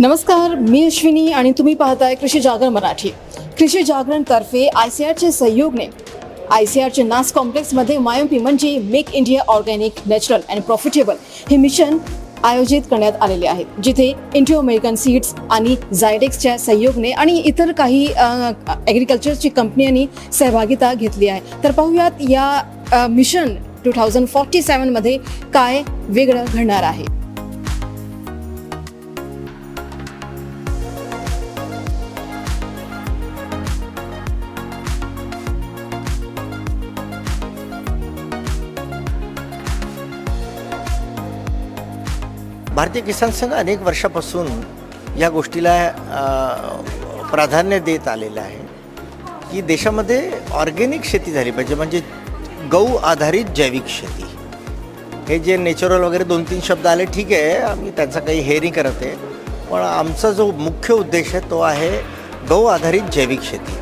नमस्कार मी अश्विनी आणि तुम्ही पाहताय कृषी जागरण मराठी. कृषी जागरण तर्फे आय सी आरच्या सहयोगने आय सी आरच्या नास कॉम्प्लेक्समध्ये मायोपी म्हणजे make India organic natural and profitable हे मिशन आयोजित करण्यात आलेले आहेत. जिथे इंडिओ अमेरिकन सीड्स आणि झायडेक्सच्या सहयोगने आणि इतर काही ॲग्रिकल्चरची कंपन्यांनी सहभागिता घेतली आहे. तर पाहूयात या मिशन टू थाउजंड फॉर्टी सेवनमध्ये काय वेगळं घडणार आहे. भारतीय किसान संघ अनेक वर्षापासून या गोष्टीला प्राधान्य देत आलेलं आहे की देशामध्ये ऑर्गेनिक शेती झाली पाहिजे म्हणजे गहू आधारित जैविक शेती. हे जे नेचरल वगैरे दोन तीन शब्द आले ठीक आहे आम्ही त्यांचा काही हे नाही करत आहे पण आमचा जो मुख्य उद्देश आहे तो आहे गहू आधारित जैविक शेती.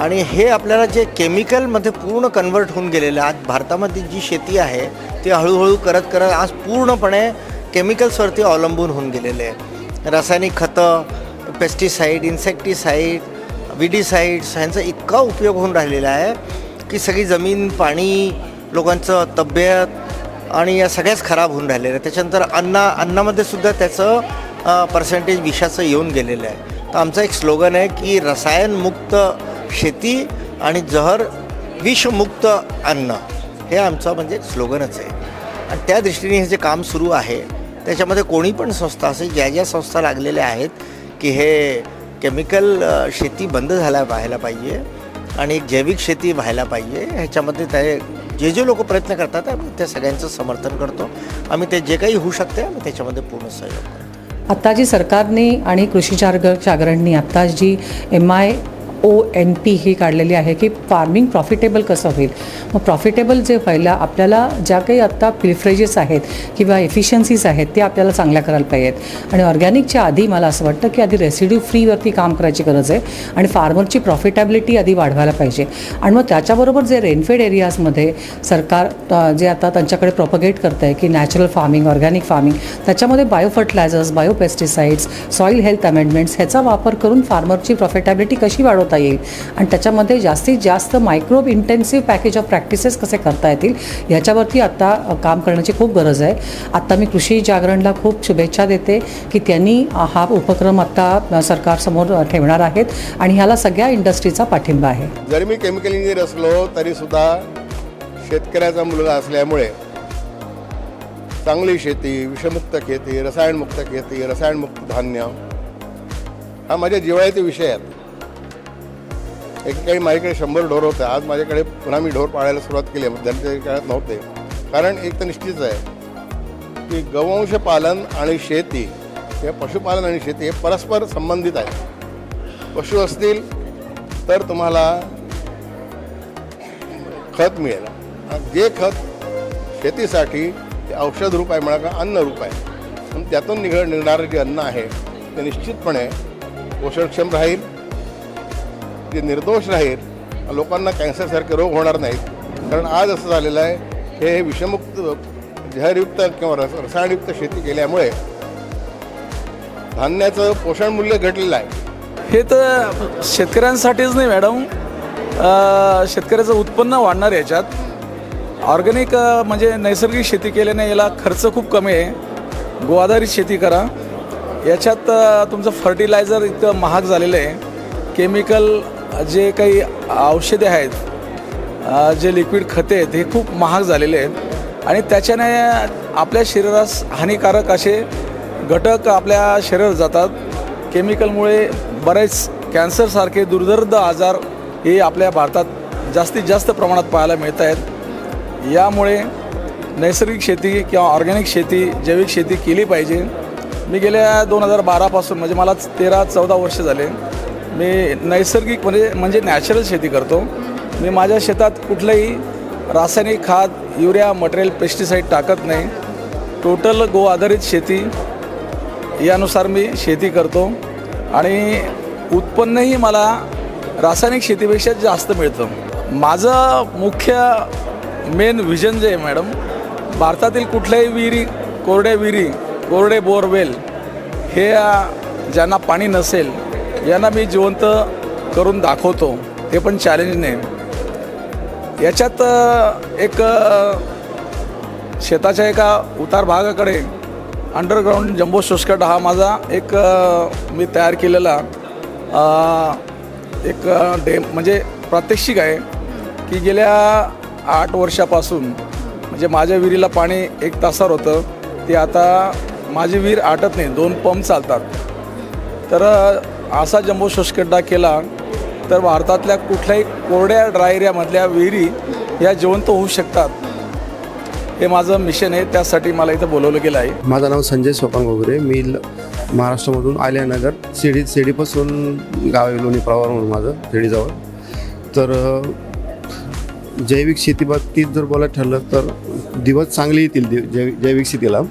आणि हे आपल्याला जे केमिकलमध्ये पूर्ण कन्वर्ट होऊन गेलेलं आहे आज भारतामध्ये जी शेती आहे ती हळूहळू करत करत आज पूर्णपणे केमिकल्सवरती अवलंबून होऊन गेलेले आहे. रासायनिक खतं पेस्टिसाईड इन्सेक्टिसाईड विडीसाईड्स ह्यांचा इतका उपयोग होऊन राहिलेला आहे की सगळी जमीन पाणी लोकांचं तब्येत आणि या सगळ्याच खराब होऊन राहिलेलं आहे त्याच्यानंतर अन्ना अन्नामध्ये सुद्धा त्याचं पर्सेंटेज विषाचं येऊन गेलेलं आहे. तर आमचं एक स्लोगन आहे की रसायनमुक्त शेती आणि जहर विषमुक्त अन्न हे आमचं म्हणजे स्लोगनच आहे. आणि त्या दृष्टीने हे जे काम सुरू आहे त्याच्यामध्ये कोणी पण संस्था असेल ज्या ज्या संस्था लागलेल्या आहेत की हे केमिकल शेती बंद झाल्या व्हायला पाहिजे आणि एक जैविक शेती व्हायला पाहिजे ह्याच्यामध्ये ते जे जे लोक प्रयत्न करतात आम्ही त्या सगळ्यांचं समर्थन करतो. आम्ही ते जे काही होऊ शकते आम्ही त्याच्यामध्ये पूर्ण सहयोग करतो. आत्ता जी सरकारने आणि कृषी जागर जागरणनी आत्ता G M I O N P ही काढलेली आहे की फार्मिंग प्रॉफिटेबल कसं होईल? मग प्रॉफिटेबल जे व्हायला आपल्याला ज्या काही आत्ता प्रिफ्रेजेस आहेत किंवा एफिशियन्सीज आहेत ते आपल्याला चांगल्या करायला पाहिजेत. आणि ऑर्गॅनिकच्या आधी मला असं वाटतं की आधी रेसिड्यू फ्रीवरती काम करायची गरज आहे आणि फार्मरची प्रॉफिटॅबिलिटी आधी वाढवायला पाहिजे. आणि मग त्याच्याबरोबर जे रेनफेड एरियाजमध्ये सरकार जे आता त्यांच्याकडे प्रोपगेट करतं आहे की नॅचरल फार्मिंग ऑर्गॅनिक फार्मिंग त्याच्यामध्ये bio fertilisers soil health amendments ह्याचा वापर करून फार्मरची प्रॉफिटॅबिलिटी कशी वाढवता करता येईल. आणि त्याच्यामध्ये जास्तीत जास्त microbe intensive package of practices कसे करता येतील ह्याच्यावरती आत्ता काम करण्याची खूप गरज आहे. आत्ता मी कृषी जागरणला खूप शुभेच्छा देते की त्यांनी हा उपक्रम आत्ता सरकारसमोर ठेवणार आहेत आणि ह्याला सगळ्या इंडस्ट्रीचा पाठिंबा आहे. जरी मी केमिकल इंजिनियर असलो तरीसुद्धा शेतकऱ्याचा मुलगा असल्यामुळे चांगली शेती विषमुक्त शेती रसायनमुक्त शेती रसायनमुक्त धान्य हा माझ्या जिवाळ्याचे विषय आहेत. एकेकाळी माझ्याकडे शंभर ढोर होते. आज माझ्याकडे पुन्हा मी ढोर पाळायला सुरुवात केली त्यांच्या मध्यंतरी काळात नव्हते. कारण एक तर निश्चितच आहे की गवंश पालन आणि शेती किंवा पशुपालन आणि शेती हे परस्पर संबंधित आहे. पशु असतील तर तुम्हाला खत मिळेल. जे खत शेतीसाठी ते औषध रूप आहे म्हणा का अन्न रूप आहे पण त्यातून निघ निघणारं जे अन्न आहे ते निश्चितपणे पोषणक्षम राहील. जे निर्दोष राहील लोकांना कॅन्सरसारखे रोग होणार नाहीत. कारण आज असं झालेलं आहे हे विषमुक्त जहरयुक्त किंवा रस रसायनयुक्त शेती केल्यामुळे धान्याचं पोषण मूल्य घटलेलं आहे. हे तर शेतकऱ्यांसाठीच नाही मॅडम. शेतकऱ्याचं उत्पन्न वाढणार आहे याच्यात. ऑर्गॅनिक म्हणजे नैसर्गिक शेती केल्याने याला खर्च खूप कमी आहे. गोआधारित शेती करा. याच्यात तुमचं फर्टिलायझर इतकं महाग झालेलं आहे. केमिकल जे काही औषधे आहेत जे लिक्विड खते आहेत हे खूप महाग झालेले आहेत. आणि त्याच्याने आपल्या शरीरास हानिकारक असे घटक आपल्या शरीरात जातात. केमिकलमुळे बरेच कॅन्सरसारखे दुर्धर्द आजार हे आपल्या भारतात जास्तीत जास्त प्रमाणात पाहायला मिळत आहेत. यामुळे नैसर्गिक शेती किंवा ऑर्गॅनिक शेती जैविक शेती केली पाहिजे. मी गेल्या दोन हजार बारापासून म्हणजे मला तेरा चौदा वर्ष झाले. मी नैसर्गिक म्हणजे म्हणजे नॅचरल शेती करतो. मी माझ्या शेतात कुठलंही रासायनिक खाद युरिया मटेरियल पेस्टिसाईड टाकत नाही. टोटल गो आधारित शेती यानुसार मी शेती करतो. आणि उत्पन्नही मला रासायनिक शेतीपेक्षा जास्त मिळतं. माझं मुख्य मेन व्हिजन जे आहे मॅडम भारतातील कुठल्याही विहिरी कोरड्या विहिरी कोरडे बोरवेल हे ज्यांना पाणी नसेल यांना मी जिवंत करून दाखवतो. हे पण चॅलेंजने याच्यात एक शेताच्या एका उतार भागाकडे अंडरग्राऊंड जम्बो शुष्कट हा माझा एक मी तयार केलेला एक डेम डे म्हणजे प्रात्यक्षिक आहे की गेल्या आठ वर्षापासून म्हणजे माझ्या विहिरीला पाणी एक तासावर होतं. ते आता माझी विहीर आटत नाही दोन पंप चालतात. तर असा जम्बो शुष्कड्डा केला तर भारतातल्या कुठल्याही कोरड्या ड्राय एरियामधल्या विहिरी या जिवंत होऊ शकतात. हे माझं मिशन आहे त्यासाठी मला इथं बोलवलं गेलं आहे. माझं नाव संजय सोपान वगैरे मी ल- महाराष्ट्रामधून आल्यानगर शिडी शिडीपासून गाव आहे लोणी प्रवार म्हणून माझं शिडीजवळ तर जैविक शेतीबाबतीत जर बोलायला ठरलं तर दिवस चांगले येतील दि- जैविक जैविक शेतीला.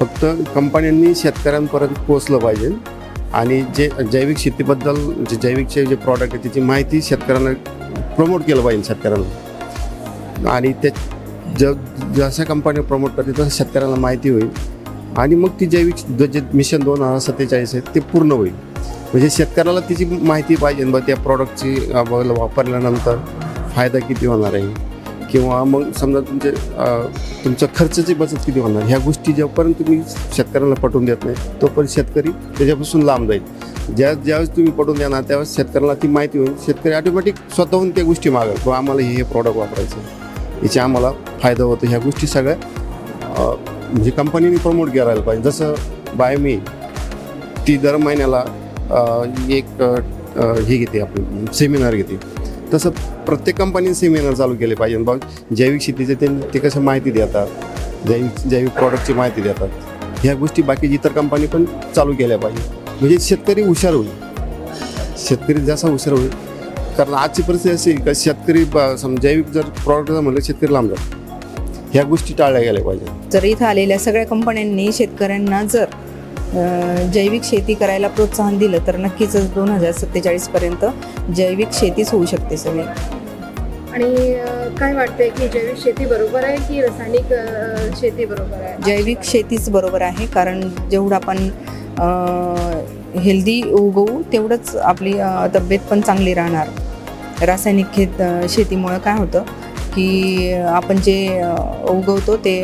फक्त कंपन्यांनी शेतकऱ्यांपर्यंत पोचलं पाहिजे. आणि जे जैविक शेतीबद्दल जे जैविकचे जे प्रॉडक्ट आहे त्याची माहिती शेतकऱ्यांना प्रमोट केलं पाहिजे शेतकऱ्यांना. आणि ते ज जशा कंपन्या प्रमोट करते तसं शेतकऱ्यांना माहिती होईल. आणि मग ती जैविक ज- जे मिशन दोन हजार सत्तेचाळीस आहे ते पूर्ण होईल. म्हणजे शेतकऱ्याला तिची माहिती पाहिजे बा त्या प्रॉडक्टची वापरल्यानंतर फायदा किती होणार आहे. किंवा मग समजा तुमचे तुमच्या खर्चाची बचत किती होणार? ह्या गोष्टी जेव्हापर्यंत तुम्ही शेतकऱ्यांना पटवून देत नाही तोपर्यंत शेतकरी त्याच्यापासून लांब जाईल. ज्या ज्यावेळेस तुम्ही पटवून देणार त्यावेळेस शेतकऱ्याला ती माहिती होईल. शेतकरी ऑटोमॅटिक स्वतःहून त्या गोष्टी मागेल. किंवा आम्हाला हे हे प्रॉडक्ट वापरायचं याचे आम्हाला फायदा होतो. ह्या गोष्टी सगळ्या म्हणजे कंपनीने प्रमोट करायला पाहिजे. जसं बाय मी ती दर महिन्याला एक हे घेते आपली सेमिनार घेते. तसं प्रत्येक कंपनीने सेमिनार चालू केले पाहिजे. बा जैविक शेतीचे ते ते कसं माहिती देतात? जैविक जैविक प्रॉडक्टची माहिती देतात. ह्या गोष्टी बाकीची इतर कंपनी पण चालू केल्या पाहिजे. म्हणजे शेतकरी हुशार होईल. शेतकरी जसा हुशार होईल. कारण आजची परिस्थिती अशी का शेतकरी सम जैविक जर प्रॉडक्ट म्हणलं शेतकरी लांब जातो. ह्या गोष्टी टाळल्या गेल्या पाहिजे जर इथं आलेल्या सगळ्या कंपन्यांनी शेतकऱ्यांना जर जैविक शेती करायला प्रोत्साहन दिलं तर नक्कीच दोन हजार सत्तेचाळीसपर्यंत जैविक शेतीच होऊ शकते सगळी. आणि काय वाटतंय की जैविक शेती बरोबर आहे की रासायनिक शेती बरोबर आहे? जैविक शेतीच बरोबर आहे कारण जेवढं आपण हेल्दी उगवू तेवढंच आपली तब्येत पण चांगली राहणार. रासायनिक खेत शेतीमुळं काय होतं की आपण जे उगवतो ते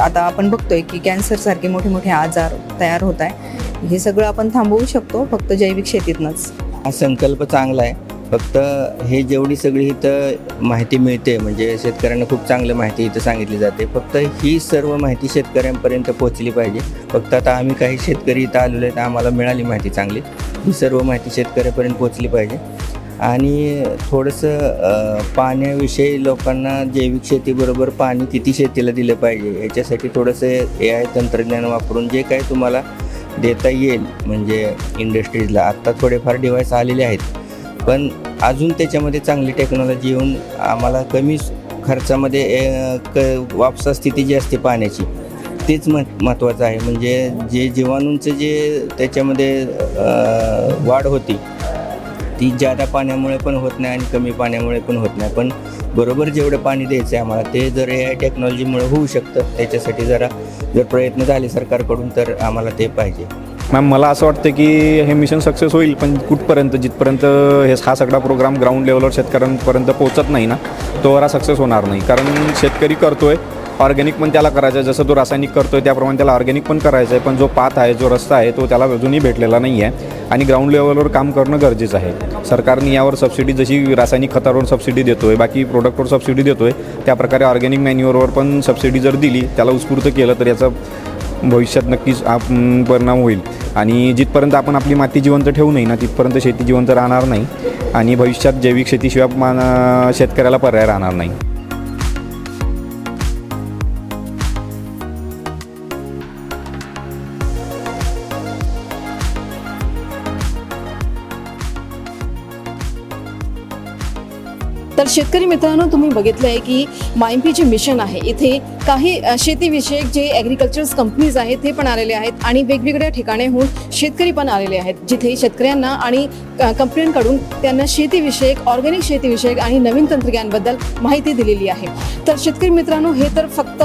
आता आपण बघतोय की कॅन्सरसारखे मोठे मोठे आजार तयार होत आहे. हे सगळं आपण थांबवू शकतो फक्त जैविक शेतीतनंच. हा संकल्प चांगला आहे. फक्त हे जेवढी सगळी इथं माहिती मिळते म्हणजे शेतकऱ्यांना खूप चांगलं माहिती इथं सांगितली जाते. फक्त ही सर्व माहिती शेतकऱ्यांपर्यंत पोहोचली पाहिजे. फक्त आता आम्ही काही शेतकरी इथं आलेलो आहेत आम्हाला मिळाली माहिती चांगली. ही सर्व माहिती शेतकऱ्यापर्यंत पोहोचली पाहिजे. आणि थोडंसं पाण्याविषयी लोकांना जैविक शेतीबरोबर पाणी किती शेतीला दिलं पाहिजे याच्यासाठी थोडंसं ए आय तंत्रज्ञान वापरून जे काही तुम्हाला देता येईल म्हणजे इंडस्ट्रीजला आत्ता थोडेफार डिव्हाइस आलेले आहेत पण अजून त्याच्यामध्ये चांगली टेक्नॉलॉजी येऊन आम्हाला कमी खर्चामध्ये क वापसा स्थिती जी असते पाण्याची तेच म महत्त्वाचं आहे. म्हणजे जे जीवाणूंचं जे त्याच्यामध्ये वाढ होती ती जादा पाण्यामुळे पण होत नाही आणि कमी पाण्यामुळे पण होत नाही. पण बरोबर जेवढं पाणी द्यायचं आहे आम्हाला ते जर ए आय टेक्नॉलॉजीमुळे होऊ शकतं त्याच्यासाठी जरा जर प्रयत्न झाले सरकारकडून तर आम्हाला ते पाहिजे. मॅम मला असं वाटतं की हे मिशन सक्सेस होईल पण कुठपर्यंत जिथपर्यंत हे हा सगळा प्रोग्राम ग्राउंड लेवलवर शेतकऱ्यांपर्यंत पोहोचत नाही ना तोवर हा सक्सेस होणार नाही. कारण शेतकरी करतोय ऑर्गॅनिक पण त्याला करायचं आहे. जसं तो रासायनिक करतोय त्याप्रमाणे त्याला ऑर्गॅनिक पण करायचं आहे. पण जो पाथ आहे जो रस्ता आहे तो त्याला अजूनही भेटलेला नाही आहे. आणि ग्राउंड लेवलवर काम करणं गरजेचं आहे. सरकारने यावर सबसिडी जशी रासायनिक खतावर सबसिडी देतोय बाकी प्रोडक्टवर सबसिडी देतोय आहे त्याप्रकारे ऑर्गॅनिक मॅन्युअरवर पण सबसिडी जर दिली त्याला उत्स्फूर्त केलं तर याचा भविष्यात नक्कीच आप परिणाम होईल. आणि जिथपर्यंत आपण आपली माती जिवंत ठेवू नये ना तिथपर्यंत शेती जिवंत राहणार नाही. आणि भविष्यात जैविक शेतीशिवाय मान शेतकऱ्याला पर्याय राहणार नाही. तर शेतकरी मित्रांनो तुम्ही बघितलं आहे की मायम्पी जे मिशन आहे. इथे काही शेतीविषयक जे ॲग्रिकल्चर कंपनीज आहेत ते पण आलेले आहेत आणि वेगवेगळ्या ठिकाणीहून शेतकरी पण आलेले आहेत जिथे शेतकऱ्यांना आणि कंपन्यांकडून त्यांना शेतीविषयक ऑर्गॅनिक शेतीविषयक आणि नवीन तंत्रज्ञानबद्दल माहिती दिलेली आहे. तर शेतकरी मित्रांनो हे तर फक्त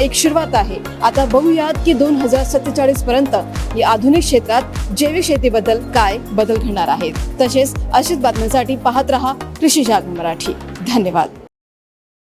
एक सुरुवात आहे. आता बघूयात की दोन हजार सत्तेचाळीसपर्यंत या आधुनिक क्षेत्रात जैविक शेतीबद्दल काय बदल घडणार आहेत. तसेच अशीच बातम्यांसाठी पाहत रहा कृषी जाग मराठी. धन्यवाद.